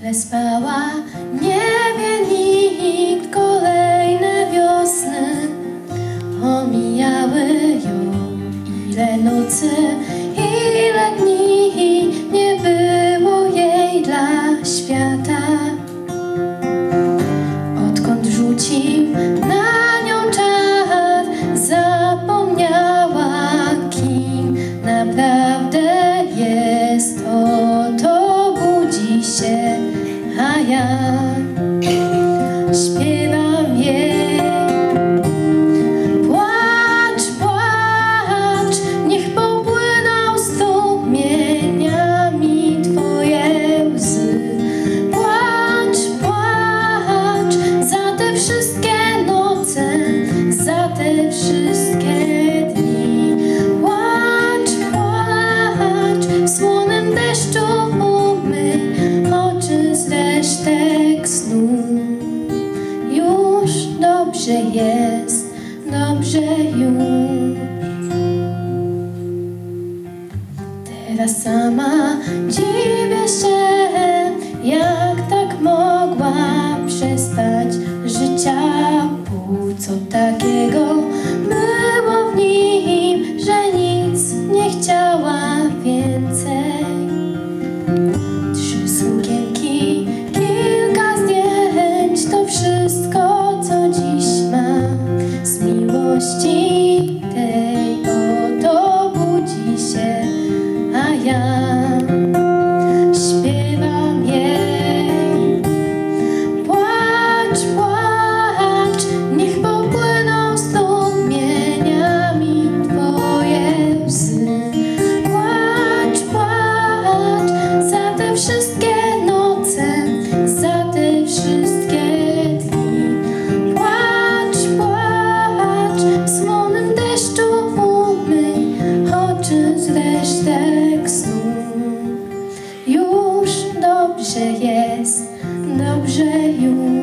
Źle spała, nie nikt, kolejne wiosny omijały ją. Ile nocy Krishna dobrze jest, dobrze już. Teraz sama dziwię się, jak tak mogła przestać życia pół, co takiego było w nim, że nic nie chciała więcej. że jest dobrze już.